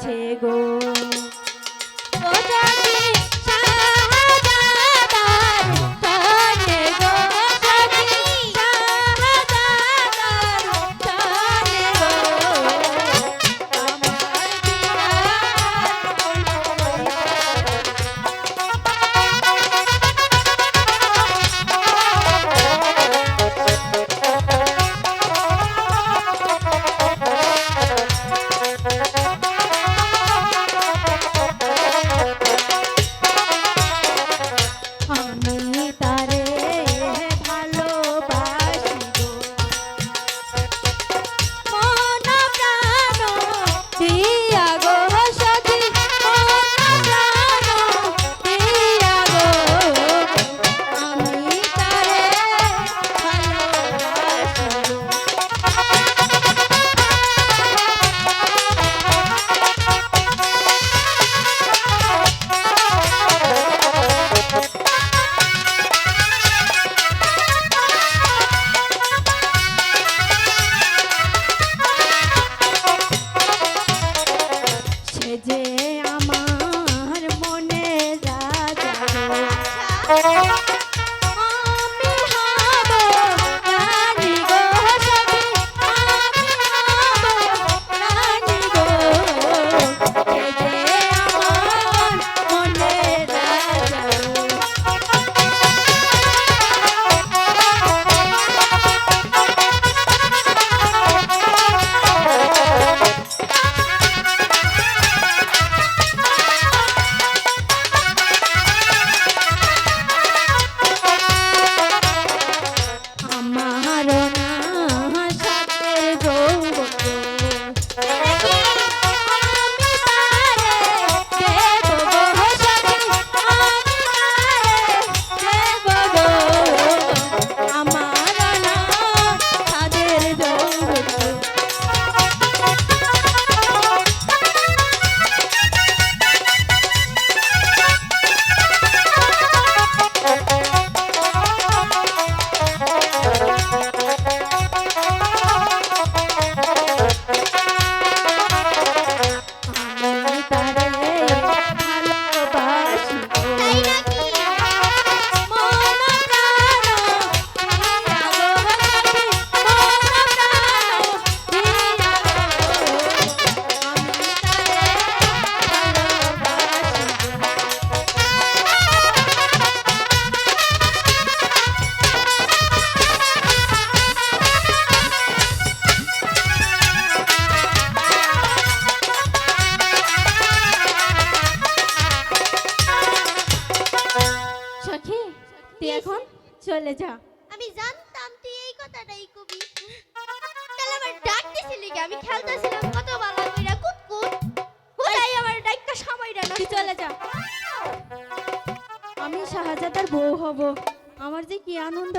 제공. আমার মনে রাজা তুই এখন চলে যা। আমি জানতাম তুই এই কথাটাই কবি। তাহলে আমার ডাক দিছিলি কি? আমি খেলতেছিলাম। কত ভালো কইরা কুতকুত হুদাই আমার ডাকটা সময়টা তুই চলে যা। আমি শাহজাদার বউ হব। আমার যে কি আনন্দ